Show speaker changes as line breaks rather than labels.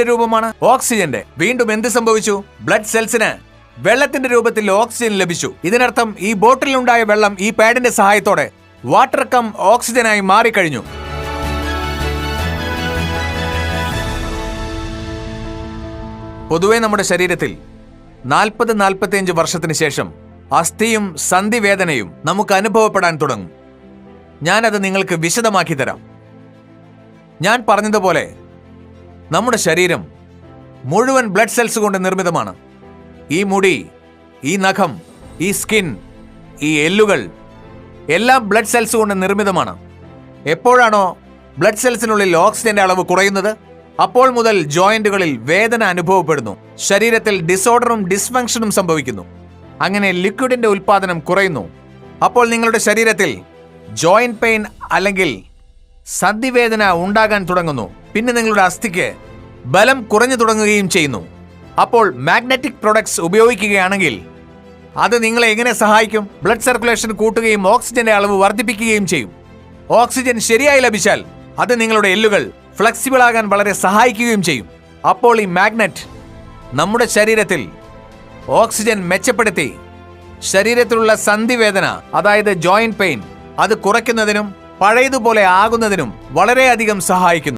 രൂപമാണ് ഓക്സിജന്റെ. വീണ്ടും എന്ത് സംഭവിച്ചു? ബ്ലഡ് സെൽസിന് വെള്ളത്തിന്റെ രൂപത്തിൽ ഓക്സിജൻ ലഭിച്ചു. ഇതിനർത്ഥം ഈ ബോട്ടിലുണ്ടായ വെള്ളം ഈ പാഡിന്റെ സഹായത്തോടെ വാട്ടർ കം ഓക്സിജനായി മാറിക്കഴിഞ്ഞു. പൊതുവെ നമ്മുടെ ശരീരത്തിൽ നാൽപ്പത് നാൽപ്പത്തിയഞ്ച് വർഷത്തിന് ശേഷം അസ്ഥിയും സന്ധിവേദനയും നമുക്ക് അനുഭവപ്പെടാൻ തുടങ്ങും. ഞാനത് നിങ്ങൾക്ക് വിശദമാക്കി തരാം. ഞാൻ പറഞ്ഞതുപോലെ നമ്മുടെ ശരീരം മുഴുവൻ ബ്ലഡ് സെൽസ് കൊണ്ട് നിർമ്മിതമാണ്. ഈ മുടി ഈ നഖം ഈ സ്കിൻ ഈ എല്ലുകൾ എല്ലാം ബ്ലഡ് സെൽസ് കൊണ്ട് നിർമ്മിതമാണ്. എപ്പോഴാണോ ബ്ലഡ് സെൽസിനുള്ളിൽ ഓക്സിജന്റെ അളവ് കുറയുന്നത് അപ്പോൾ മുതൽ ജോയിന്റുകളിൽ വേദന അനുഭവപ്പെടുന്നു. ശരീരത്തിൽ ഡിസോർഡറും ഡിസ്ഫങ്ഷനും സംഭവിക്കുന്നു. അങ്ങനെ ലിക്വിഡിന്റെ ഉൽപാദനം കുറയുന്നു. അപ്പോൾ നിങ്ങളുടെ ശരീരത്തിൽ ജോയിന്റ് പെയിൻ അല്ലെങ്കിൽ സന്ധിവേദന ഉണ്ടാകാൻ തുടങ്ങുന്നു. പിന്നെ നിങ്ങളുടെ അസ്ഥിക്ക് ബലം കുറഞ്ഞു തുടങ്ങുകയും ചെയ്യുന്നു. അപ്പോൾ മാഗ്നറ്റിക് പ്രൊഡക്ട്സ് ഉപയോഗിക്കുകയാണെങ്കിൽ അത് നിങ്ങളെ എങ്ങനെ സഹായിക്കും? ബ്ലഡ് സർക്കുലേഷൻ കൂട്ടുകയും ഓക്സിജന്റെ അളവ് വർദ്ധിപ്പിക്കുകയും ചെയ്യും. ഓക്സിജൻ ശരിയായി ലഭിച്ചാൽ അത് നിങ്ങളുടെ എല്ലുകൾ ഫ്ലെക്സിബിൾ ആകാൻ വളരെ സഹായിക്കുകയും ചെയ്യും. അപ്പോൾ ഈ മാഗ്നറ്റ് നമ്മുടെ ശരീരത്തിൽ ഓക്സിജൻ മെച്ചപ്പെടുത്തി ശരീരത്തിലുള്ള സന്ധിവേദന അതായത് ജോയിന്റ് പെയിൻ അത് കുറയ്ക്കുന്നതിനും പഴയതുപോലെ ആകുന്നതിനും വളരെയധികം സഹായിക്കുന്നു.